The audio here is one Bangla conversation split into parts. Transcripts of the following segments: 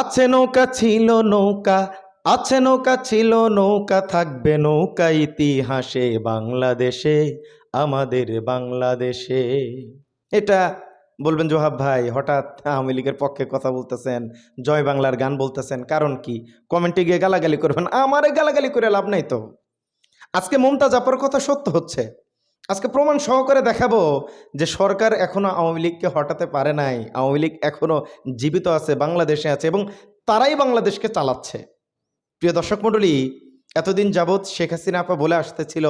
আছে নৌকা ছিল নৌকা, আছে নৌকা ছিল নৌকা, থাকবে নৌকা ইতিহাসে বাংলাদেশে, আমাদের বাংলাদেশে। এটা বলবেন জোহাব ভাই, হঠাৎ আওয়ামী লীগের পক্ষে কথা বলতেছেন, জয় বাংলার গান বলতেছেন, কারণ কি? কমেন্টে গিয়ে গালাগালি করবেন, আমারে গালাগালি করে লাভ নাই তো। আজকে মমতাজ আপার কথা সত্য হচ্ছে। আজকে প্রমাণ সহকারে দেখাবো যে সরকার এখনও আওয়ামী লীগকে হটাতে পারে নাই। আওয়ামী লীগ এখনও জীবিত আছে, বাংলাদেশে আছে এবং তারাই বাংলাদেশকে চালাচ্ছে। প্রিয় দর্শক মণ্ডলী, এতদিন যাবৎ শেখ হাসিনা আপা বলে আসতেছিল,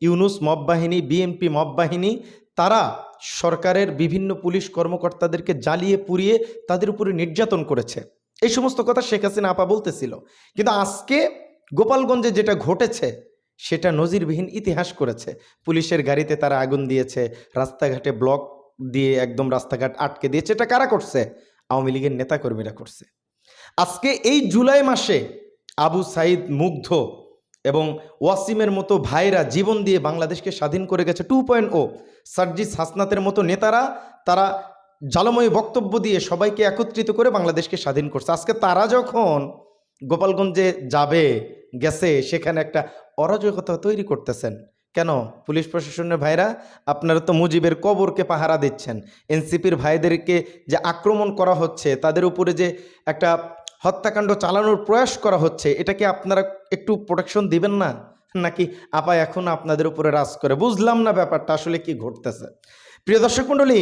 ইউনুস মব বাহিনী, বিএনপি মব বাহিনী, তারা সরকারের বিভিন্ন পুলিশ কর্মকর্তাদেরকে জ্বালিয়ে পুড়িয়ে তাদের উপরে নির্যাতন করেছে। এই সমস্ত কথা শেখ হাসিনা আপা বলতেছিল। কিন্তু আজকে গোপালগঞ্জে যেটা ঘটেছে সেটা নজিরবিহীন ইতিহাস করেছে। পুলিশের গাড়িতে তারা আগুন দিয়েছে, রাস্তাঘাটে ব্লক দিয়ে একদম রাস্তাঘাট আটকে দিয়েছে। এটা কারা করছে? আওয়ামী লীগের নেতাকর্মীরা করছে। আজকে এই জুলাই মাসে আবু সাইদ মুগ্ধ এবং ওয়াসিমের মতো ভাইরা জীবন দিয়ে বাংলাদেশকে স্বাধীন করে গেছে। টু পয়েন্ট ও সার্জিস হাসনাতের মতো নেতারা, তারা জালময় বক্তব্য দিয়ে সবাইকে একত্রিত করে বাংলাদেশকে স্বাধীন করছে। আজকে তারা যখন গোপালগঞ্জে যাবে গেছে, সেখানে একটা অরাজকতা তৈরি করতেছেন। কেন? পুলিশ প্রশাসনের ভাইরা, আপনারা তো মুজিবের কবরকে পাহারা দিচ্ছেন। এনসিপির ভাইদেরকে যে আক্রমণ করা হচ্ছে, তাদের উপরে যে একটা হত্যাকাণ্ড চালানোর প্রয়াস করা হচ্ছে এটাকে আপনারা একটু প্রোটেকশন দিবেন না? নাকি আপা এখন আপনাদের উপরে রাজ করে? বুঝলাম না ব্যাপারটা, আসলে কি ঘটতেছে? প্রিয় দর্শক মণ্ডলী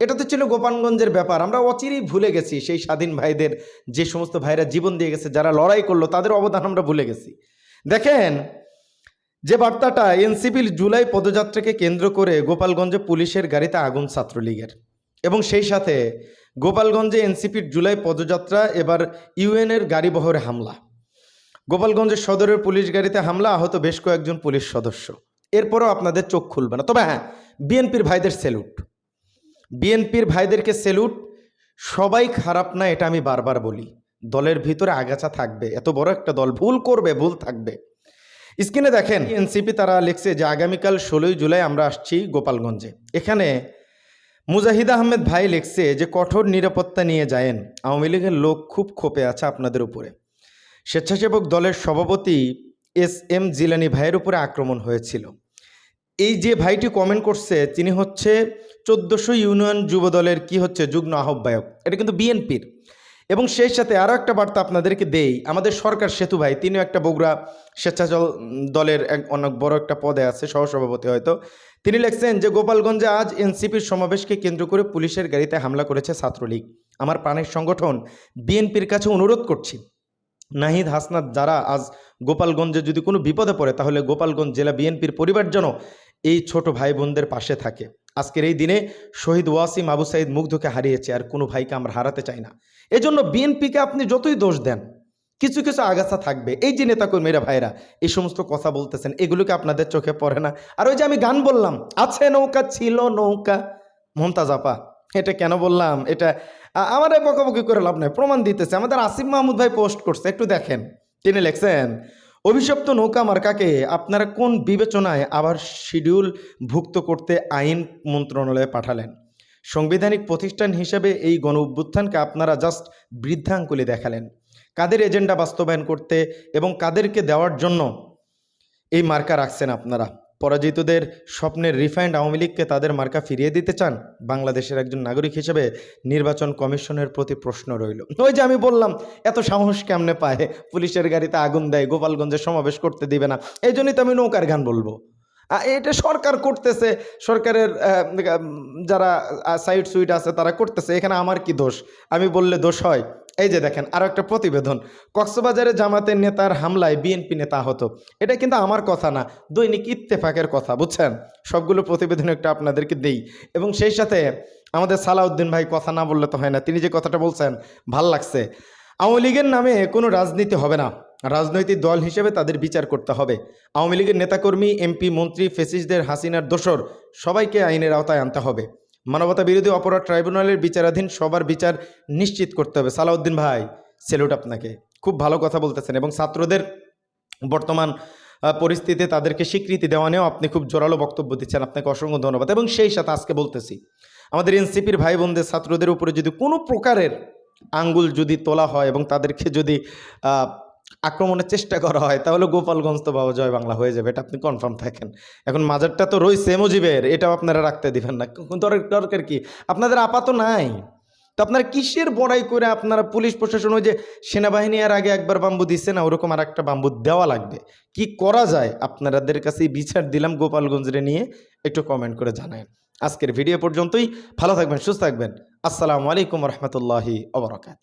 এটা তো ছিল গোপালগঞ্জের ব্যাপার। আমরা অচিরেই ভুলে গেছি সেই স্বাধীন ভাইদের যে সমস্ত ভাইরা জীবন দিয়ে গেছে, যারা লড়াই করল, তাদের অবদান আমরা ভুলে গেছি। দেখেন, যে বার্তাটা এনসিপির জুলাই পদযাত্রাকে কেন্দ্র করে গোপালগঞ্জে পুলিশের গাড়িতে আগুন ছাত্রলীগের। এবং সেই সাথে গোপালগঞ্জে এনসিপির জুলাই পদযাত্রা, এবার ইউএনের গাড়িবহরে হামলা। গোপালগঞ্জের সদরের পুলিশ গাড়িতে হামলা, আহত বেশ কয়েকজন পুলিশ সদস্য। এরপরও আপনাদের চোখ খুলবে না। তবে হ্যাঁ বিএনপির ভাইদের সেলুট। বিএনপির ভাইদেরকে সেলুট। সবাই খারাপ না, এটা আমি বারবার বলি। দলের ভিতরে আগাছা থাকবে, এত বড় একটা দল ভুল করবে, ভুল থাকবে। স্ক্রিনে দেখেন, এনসিপি তারা লিখছে যে আগামীকাল ষোলোই জুলাই আমরা আসছি গোপালগঞ্জে। এখানে মুজাহিদ আহমেদ ভাই লিখছে যে, কঠোর নিরাপত্তা নিয়ে যায়েন। আওয়ামী লীগের লোক খুব ক্ষোপে আছে আপনাদের উপরে। স্বেচ্ছাসেবক দলের সভাপতি এস এম জিলানি ভাইয়ের উপরে আক্রমণ হয়েছিল। এই যে ভাইটি কমেন্ট করছে, তিনি হচ্ছে চোদ্দোশো ইউনিয়ন যুব দলের কি হচ্ছে যুগ্ম আহ্বায়ক, এটা কিন্তু বিএনপির। এবং সেই সাথে আরও একটা বার্তা আপনাদেরকে দেই, আমাদের সরকার সেতু ভাই, তিনিও একটা বগুড়া স্বেচ্ছাচল দলের এক অনেক বড় একটা পদে আছে, সহসভাপতি হয়তো। তিনি লিখছেন যে, গোপালগঞ্জে আজ এনসিপির সমাবেশকে কেন্দ্র করে পুলিশের গাড়িতে হামলা করেছে ছাত্রলীগ। আমার প্রাণের সংগঠন বিএনপির কাছে অনুরোধ করছি। নাহিদ হাসনাত যারা আজ গোপালগঞ্জে যদি কোনো বিপদে পড়ে, তাহলে গোপালগঞ্জ জেলা বিএনপির পরিবার যেন এই ছোট ভাই বোনদের পাশে থাকে। আজকের এই দিনে শহীদ ওয়াসিম আবু সাইদ মুগ্ধকে হারিয়েছে, আর কোনো ভাইকে আমরা হারাতে চাই না। এজন্য বিএনপিকে আপনি যতই দোষ দেন, কিছু কিছু আগাছা থাকবে। এই যে নেতাকর্মীরা ভাইরা এই সমস্ত কথা বলতেছেন এগুলোকে আপনাদের চোখে পড়ে না? আর ওই যে আমি গান বললাম, আছে নৌকা, ছিল নৌকা। মমতাজ আপা এটা কেন বললাম? এটা আমার বকাবকি করে লাভ নাই, প্রমাণ দিতেছে। আমাদের আসিফ মাহমুদ ভাই পোস্ট করছে, একটু দেখেন। তিনি লেখছেন, অভিশপ্ত নৌকা মার্কাকে আপনারা কোন বিবেচনায় আবার শিডিউল ভুক্ত করতে আইন মন্ত্রণালয়ে পাঠালেন? সাংবিধানিক প্রতিষ্ঠান হিসেবে এই গণ অভ্যুত্থানকে আপনারা জাস্ট বৃদ্ধাঙ্গুলি দেখালেন। কাদের এজেন্ডা বাস্তবায়ন করতে এবং কাদেরকে দেওয়ার জন্য এই মার্কা রাখছেন আপনারা? পরাজিতদের স্বপ্নের রিফাইন্ড আওয়ামী লীগকে তাদের মার্কা ফিরিয়ে দিতে চান? বাংলাদেশের একজন নাগরিক হিসেবে নির্বাচন কমিশনের প্রতি প্রশ্ন রইল। ওই যে আমি বললাম, এত সাহস কেমনে পায়? পুলিশের গাড়িতে আগুন দেয়, গোপালগঞ্জে সমাবেশ করতে দিবে না। এই জন্যই তো আমি নৌকার গান বলব। এটা সরকার করতেছে, সরকারের যারা সাইড সুইট আছে তারা করতেছে, এখানে আমার কি দোষ? আমি বললে দোষ হয়। এই যে দেখেন আরও একটা প্রতিবেদন। কক্সবাজারে জামাতের নেতার হামলায় বিএনপি নেতা আহত। এটা কিন্তু আমার কথা না, দৈনিক ইত্তেফাকের কথা, বুঝছেন? সবগুলো প্রতিবেদন একটা আপনাদেরকে দেই। এবং সেই সাথে আমাদের সালাউদ্দিন ভাই কথা না বললে তো হয় না, তিনি যে কথাটা বলছেন, ভালো লাগছে। আওয়ামী লীগের নামে কোনো রাজনীতি হবে না। রাজনৈতিক দল হিসেবে তাদের বিচার করতে হবে। আওয়ামী লীগের নেতাকর্মী, এমপি, মন্ত্রী ফেসিসদের হাসিনার দোসর সবাইকে আইনের আওতায় আনতে হবে। মানবতা বিরোধী অপরাধ ট্রাইব্যুনালের বিচারাধীন সবার বিচার নিশ্চিত করতে হবে। সালাউদ্দিন ভাই সেলুট আপনাকে। খুব ভালো কথা বলতেছেন এবং ছাত্রদের বর্তমান পরিস্থিতিতে তাদেরকে স্বীকৃতি দেওয়া নিয়েও আপনি খুব জোরালো বক্তব্য দিচ্ছেন। আপনাকে অসংখ্য ধন্যবাদ। এবং সেই সাথে আজকে বলতেছি, আমাদের এনসিপির ভাই বোনদের ছাত্রদের উপরে যদি কোনো প্রকারের আঙ্গুল যদি তোলা হয় এবং তাদেরকে যদি আক্রমণের চেষ্টা করা হয়, তাহলে গোপালগঞ্জ তো বাবা জয় বাংলা হয়ে যাবে, এটা আপনি কনফার্ম থাকেন। এখন মাজারটা তো রয়েছে মুজিবের, এটাও আপনারা রাখতে দিবেন না। দরকার কি? আপনাদের আপাত নাই। তো আপনারা কিসের বড়াই করে আপনারা পুলিশ প্রশাসন ওই যে সেনাবাহিনী আর আগে একবার বাম্বু দিচ্ছে না, ওরকম আর একটা বাম্বু দেওয়া লাগবে? কি করা যায়? আপনাদের কাছে বিচার দিলাম গোপালগঞ্জে নিয়ে, একটু কমেন্ট করে জানায় আজকের ভিডিও পর্যন্তই, ভালো থাকবেন, সুস্থ থাকবেন। আসসালামু আলাইকুম রহমতুল্লাহি ওবরাকাত